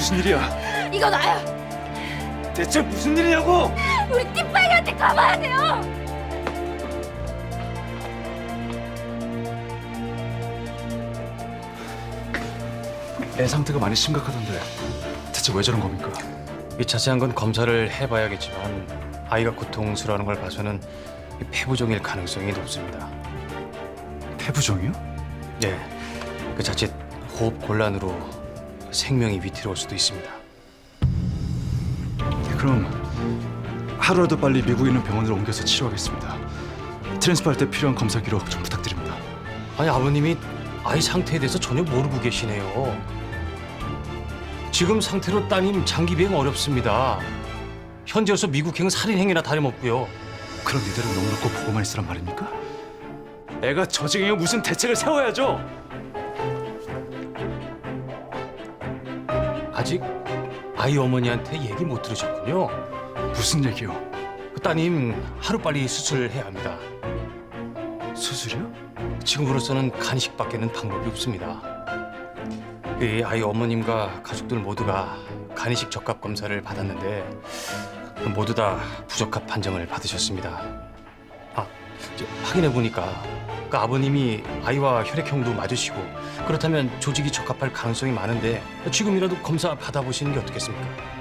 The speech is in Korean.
무슨 일이야? 이거 놔요. 대체 무슨 일이냐고? 우리 띠빨이한테 가봐야 돼요. 애 상태가 많이 심각하던데 대체 왜 저런 겁니까? 이 자세한 건 검사를 해봐야겠지만 아이가 고통스러워하는 걸 봐서는 이 폐부종일 가능성이 높습니다. 폐부종이요? 네, 그 자칫 호흡 곤란으로 생명이 위태로울 수도 있습니다. 네, 그럼 하루라도 빨리 미국에 있는 병원으로 옮겨서 치료하겠습니다. 트랜스퍼 할 때 필요한 검사 기록 좀 부탁드립니다. 아니 아버님이 아이 상태에 대해서 전혀 모르고 계시네요. 지금 상태로 따님 장기 비행 어렵습니다. 현재로서 미국행 살인행위나 다름없고요. 그럼 이대로 넉넉고 보고만 있으란 말입니까? 애가 저지경에 무슨 대책을 세워야죠. 아직 아이 어머니한테 얘기 못 들으셨군요. 무슨 얘기요? 그 따님 하루 빨리 수술해야 합니다. 수술이요? 지금으로서는 간이식밖에는 방법이 없습니다. 이 아이 어머님과 가족들 모두가 간이식 적합 검사를 받았는데 모두 다 부적합 판정을 받으셨습니다. 아, 확인해 보니까 그 아버님이 아이와 혈액형도 맞으시고 그렇다면 조직이 적합할 가능성이 많은데 지금이라도 검사 받아보시는 게 어떻겠습니까?